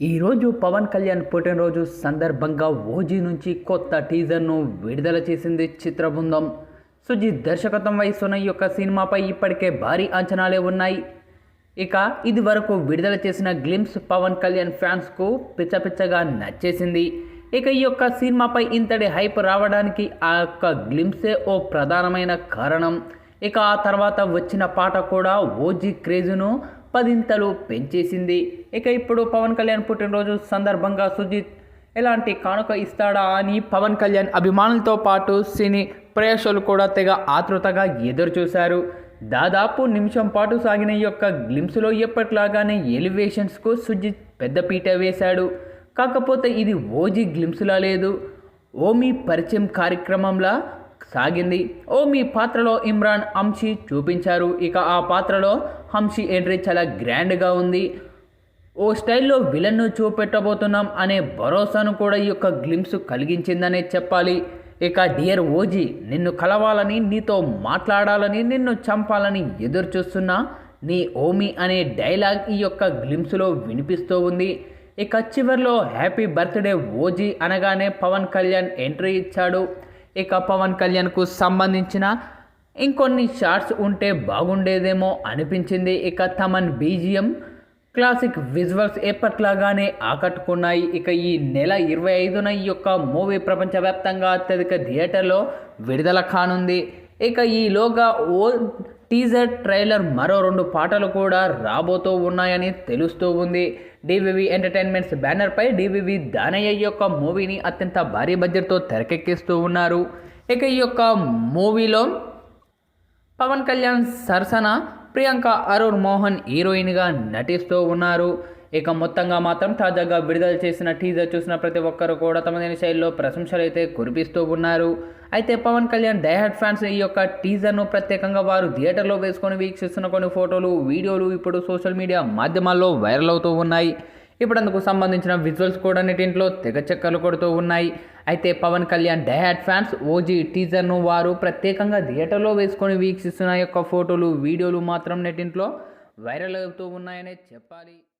ఈరోజు పవన్ కళ్యాణ్ పుట్టినరోజు సందర్భంగా ఓజీ నుంచి కొత్త టీజర్ను విడుదల చేసింది చిత్ర బృందం సుజిత్ దర్శకత్వం వహిస్తున్న ఈ యొక్క సినిమాపై ఇప్పటికే భారీ అంచనాలే ఉన్నాయి. ఇక ఇది వరకు విడుదల చేసిన గ్లిమ్స్ పవన్ కళ్యాణ్ ఫ్యాన్స్కు పిచ్చపిచ్చగా నచ్చేసింది. ఇక ఈ యొక్క సినిమాపై ఇంతటి హైప్ రావడానికి ఆ యొక్క గ్లిమ్సే ఓ ప్రధానమైన కారణం. ఇక ఆ తర్వాత వచ్చిన పాట కూడా ఓజీ క్రేజును పదింతలు పెంచేసింది. ఇక ఇప్పుడు పవన్ కళ్యాణ్ పుట్టినరోజు సందర్భంగా సుజిత్ ఎలాంటి కానుక ఇస్తాడా అని పవన్ కళ్యాణ్ అభిమానులతో పాటు సినీ ప్రేక్షకులు కూడా తెగ ఆతృతగా ఎదురు చూశారు దాదాపు నిమిషం పాటు సాగిన ఈ యొక్క గ్లిమ్స్లో ఎప్పట్లాగానే ఎలివేషన్స్కు సుజిత్ పెద్దపీట వేశాడు. కాకపోతే ఇది ఓజీ గ్లిమ్స్లా లేదు. ఓమీ పరిచయం కార్యక్రమంలా సాగింది. ఓ మీ పాత్రలో ఇమ్రాన్ హంషి చూపించారు. ఇక ఆ పాత్రలో హంషి ఎంట్రీ చాలా గ్రాండ్గా ఉంది. ఓ స్టైల్లో విలన్ను చూపెట్టబోతున్నాం అనే భరోసాను కూడా ఈ యొక్క గ్లిమ్స్ కలిగించిందనే చెప్పాలి. ఇక డియర్ ఓజీ నిన్ను కలవాలని నీతో మాట్లాడాలని నిన్ను చంపాలని ఎదురు చూస్తున్నా నీ ఓమి అనే డైలాగ్ ఈ యొక్క గ్లిమ్స్లో వినిపిస్తూ ఉంది. ఇక చివరిలో హ్యాపీ బర్త్డే ఓజీ అనగానే పవన్ కళ్యాణ్ ఎంట్రీ ఇచ్చాడు. ఇక పవన్ కళ్యాణ్కు సంబంధించిన ఇంకొన్ని షార్ట్స్ ఉంటే బాగుండేదేమో అనిపించింది. ఇక తమన్ బీజిఎం క్లాసిక్ విజువల్స్ ఎప్పట్లాగానే ఆకట్టుకున్నాయి. ఇక ఈ నెల ఇరవై ఐదున ఈ యొక్క మూవీ ప్రపంచవ్యాప్తంగా అత్యధిక థియేటర్లో విడుదల కానుంది. ఇక ఈలోగా ఓ టీజర్ ట్రైలర్ మరో రెండు పాటలు కూడా రాబోతూ ఉన్నాయని తెలుస్తూ ఉంది. డివివి ఎంటర్టైన్మెంట్స్ బ్యానర్పై డివివి దానయ్య యొక్క మూవీని అత్యంత భారీ బడ్జెట్తో తెరకెక్కిస్తూ ఉన్నారు. ఇక ఈ యొక్క మూవీలో పవన్ కళ్యాణ్ సరసన ప్రియాంక అరుణ్ మోహన్ హీరోయిన్గా నటిస్తూ ఉన్నారు. ఇక మొత్తంగా మాత్రం తాజాగా విడుదల చేసిన టీజర్ చూసిన ప్రతి ఒక్కరు కూడా తమదైన శైలిలో ప్రశంసలు అయితే కురిపిస్తూ ఉన్నారు. అయితే పవన్ కళ్యాణ్ డైహార్డ్ ఫ్యాన్స్ ఈ యొక్క టీజర్ను ప్రత్యేకంగా వారు థియేటర్లో వేసుకొని వీక్షిస్తున్న కొన్ని ఫోటోలు వీడియోలు ఇప్పుడు సోషల్ మీడియా మాధ్యమాల్లో వైరల్ అవుతూ ఉన్నాయి. ఇప్పుడు అందుకు సంబంధించిన విజువల్స్ కూడా నెటింట్లో తెగ చెక్కలు కొడుతూ ఉన్నాయి. అయితే Pawan Kalyan diehard fans OG టీజర్ను వారు ప్రత్యేకంగా థియేటర్లో వేసుకొని వీక్షిస్తున్న యొక్క ఫోటోలు వీడియోలు మాత్రం నెటింట్లో వైరల్ అవుతూ ఉన్నాయనే చెప్పాలి.